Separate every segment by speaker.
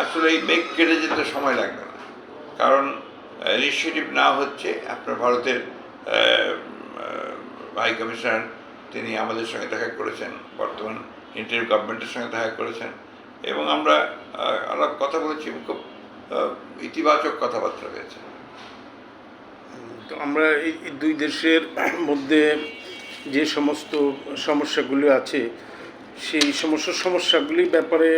Speaker 1: আসলে এই মেঘ কেটে যেতে সময় লাগবে না। কারণ ইনিশিয়েটিভ না হচ্ছে, আপনার ভারতের হাই কমিশনার তিনি আমাদের সঙ্গে দেখা করেছেন, বর্তমান ইন্টারিম গভর্নমেন্টের সঙ্গে দেখা করেছেন, এবং আমরা আলাপ কথা বলেছি খুব ইতিবাচক কথাবার্তা হয়েছে।
Speaker 2: তো আমরা এই দুই দেশের মধ্যে যে সমস্ত সমস্যাগুলি আছে, সেই সমস্ত সমস্যাগুলির ব্যাপারে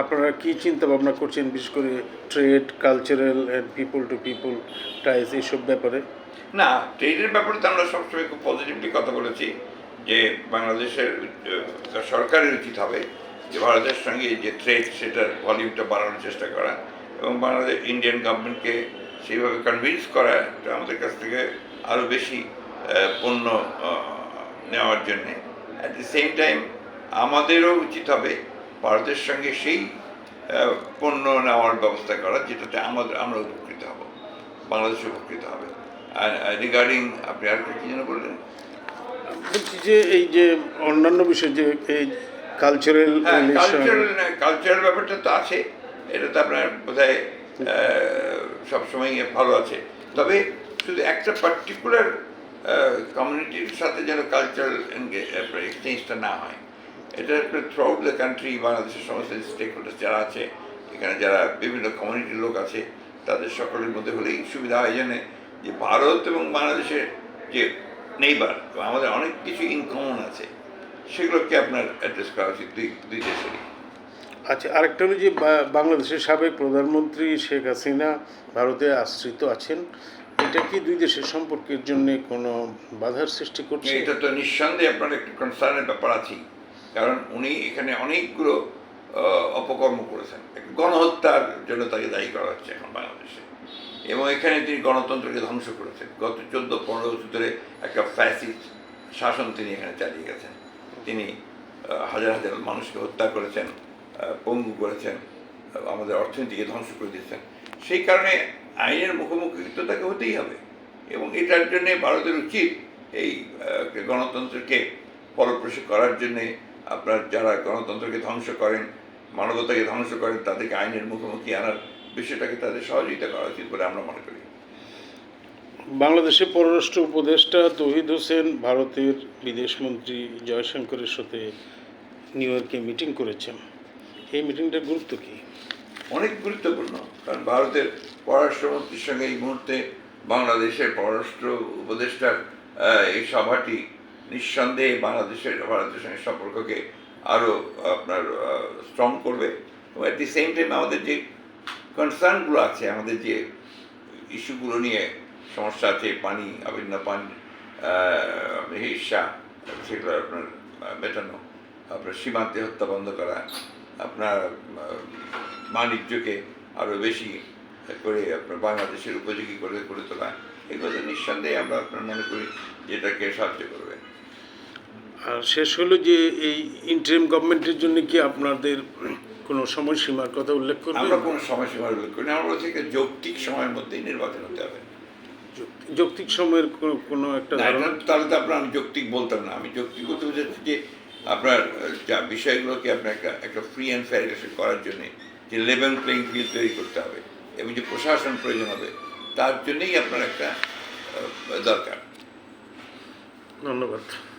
Speaker 2: আপনারা কি চিন্তা ভাবনা করছেন, বিশেষ করে trade cultural and people to people ties এইসব ব্যাপারে?
Speaker 1: না ট্রেডের ব্যাপারে তো আমরা সবসময় খুব পজিটিভলি কথা বলেছি যে বাংলাদেশের সরকারের উচিত হবে যে ভারতের সঙ্গে যে ট্রেড সেটার ভলিউমটা বাড়ানোর চেষ্টা করা এবং বাংলাদেশ ইন্ডিয়ান গভর্নমেন্টকে সেইভাবে কনভিন্স করা আমাদের কাছ থেকে আরও বেশি পণ্য নেওয়ার জন্যে। অ্যাট দি সেম টাইম আমাদেরও উচিত হবে ভারতের সঙ্গে সেই পণ্য নেওয়ার ব্যবস্থা করা যেটাতে আমাদের আমরা উপকৃত হব বাংলাদেশ উপকৃত হবে। আর রিগার্ডিং আপনি আর কি যেন বললেন?
Speaker 2: বলছি যে এই যে অন্যান্য বিষয় যে এই কালচারাল
Speaker 1: হ্যাঁ কালচারাল কালচারাল ব্যাপারটা তো আছে এটা তো আপনার বোধহয় সবসময় ভালো আছে। তবে শুধু একটা পার্টিকুলার কমিউনিটির সাথে যেন কালচারাল এক্সচেঞ্জটা না হয়। এটা থ্রু আউট দ্য কান্ট্রি বাংলাদেশের সমস্ত স্টেক হোল্ডার যারা আছে এখানে যারা বিভিন্ন কমিউনিটির লোক আছে তাদের সকলের মধ্যে হলেই সুবিধা হয় জন্যে যে ভারত এবং বাংলাদেশের যে নেইবার আমাদের অনেক কিছু ইন কমন আছে। সেগুলোকে আপনার অ্যাড্রেস করা উচিত দুই দুই দেশেরই।
Speaker 2: আচ্ছা আরেকটা হলো যে বাংলাদেশের সাবেক প্রধানমন্ত্রী শেখ হাসিনা ভারতে আশ্রিত আছেন। এটা কি দুই দেশের সম্পর্কের জন্য কোনো বাধার সৃষ্টি করছে?
Speaker 1: এটা তো নিঃসন্দেহে আপনার একটু কনসার্নের ব্যাপার আছেই। কারণ উনি এখানে অনেকগুলো অপকর্ম করেছেন। গণহত্যার জন্য তাকে দায়ী করা হচ্ছে এখন বাংলাদেশে। এবং এখানে তিনি গণতন্ত্রকে ধ্বংস করেছেন। গত চোদ্দ, পনেরো বছর ধরে একটা ফ্যাসিড শাসন তিনি এখানে চালিয়ে গেছেন। তিনি হাজার হাজার মানুষকে হত্যা করেছেন পঙ্গু করেছেন আমাদের অর্থনীতিকে ধ্বংস করে দিয়েছেন। সেই কারণে আইনের মুখোমুখি তো তাকে হতেই হবে। এবং এটার জন্যে ভারতের উচিত এই গণতন্ত্রকে ফলপ্রসূ করার জন্যে আপনার যারা গণতন্ত্রকে ধ্বংস করেন মানবতাকে ধ্বংস করেন তাদেরকে আইনের মুখোমুখি আনার বিষয়টাকে তাদের সহযোগিতা করা উচিত বলে আমরা মনে করি।
Speaker 2: বাংলাদেশের পররাষ্ট্র উপদেষ্টা তহিদ হোসেন ভারতের বিদেশমন্ত্রী জয়শঙ্করের সাথে নিউ ইয়র্কে মিটিং করেছেন। এই মিটিংটার গুরুত্ব কী?
Speaker 1: অনেক গুরুত্বপূর্ণ কারণ ভারতের পররাষ্ট্রমন্ত্রীর সঙ্গে এই মুহূর্তে বাংলাদেশের পররাষ্ট্র উপদেষ্টার এই সভাটি নিঃসন্দেহে বাংলাদেশের ভারতের সঙ্গে সম্পর্ককে আরও আপনার স্ট্রং করবে। এবং অ্যাট দি সেম টাইম আমাদের যে কনসার্নগুলো আছে, আমাদের যে ইস্যুগুলো নিয়ে সমস্যা আছে, পানি, আবিন্ন পানি হিসা, সেগুলো আপনার মেটানো, আপনার সীমান্তে হত্যা বন্ধ করা, আপনার বাণিজ্যকে আরও বেশি করে আপনার বাংলাদেশের উপযোগী করে করে তোলা, এগুলো নিঃসন্দেহে আমরা আপনার মনে করি যেটাকে সাহায্য করবে।
Speaker 2: আর শেষ হলো যে এই ইন্টারিম গভর্নমেন্টের জন্য কি আপনাদের কোনো সময়সীমার কথা উল্লেখ করবে
Speaker 1: আমরা কোনো সময়সীমা উল্লেখ করি না। আমরা বলছি যৌক্তিক সময়ের মধ্যেই নির্বাচন হতে হবে।
Speaker 2: যৌক্তিক সময়ের কোনো- একটা ধারণা?
Speaker 1: তাহলে তো আপনার আমি যৌক্তিক বলতাম না। আমি যৌক্তিক বলতে বোঝাচ্ছি যে আপনার যা বিষয়গুলোকে আপনার একটা একটা ফ্রি অ্যান্ড ফেয়ার ইলেকশন করার জন্য যে লেভেল প্লেইং ফিল্ড তৈরি করতে হবে এবং যে প্রশাসন প্রয়োজন হবে তার জন্যই আপনার একটা দরকার।
Speaker 2: ধন্যবাদ।